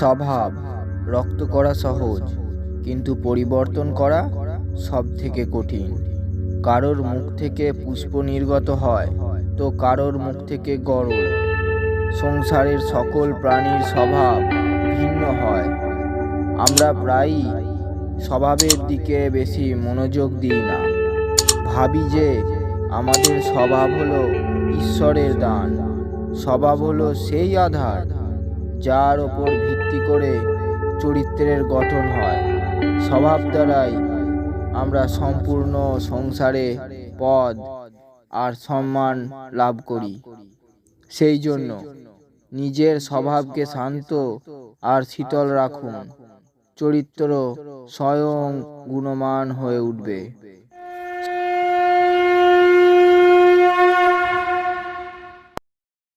স্বভাব, রক্ত করা সহজ, কিন্তু পরিবর্তন করা সব থেকে কঠিন। কারোর মুখ থেকে পুষ্প নির্গত হয়, তো কারোর মুখ থেকে গরম সংসারের সকল প্রাণীর স্বভাব ভিন্ন হয়। আমরা প্রায়ই স্বভাবের দিকে বেশি মনোযোগ দিই না। ভাবি যে আমাদের স্বভাব হলো ঈশ্বরের দান, স্বভাব হলো সেই আধার যার ওপর ভিত্তি করে চরিত্রের গঠন হয়। স্বভাব দ্বারাই আমরা সম্পূর্ণ সংসারে পদ আর সম্মান লাভ করি। সেই জন্য নিজের স্বভাবকে শান্ত আর শীতল রাখুন। চরিত্র স্বয়ং গুণমান হয়ে উঠবে।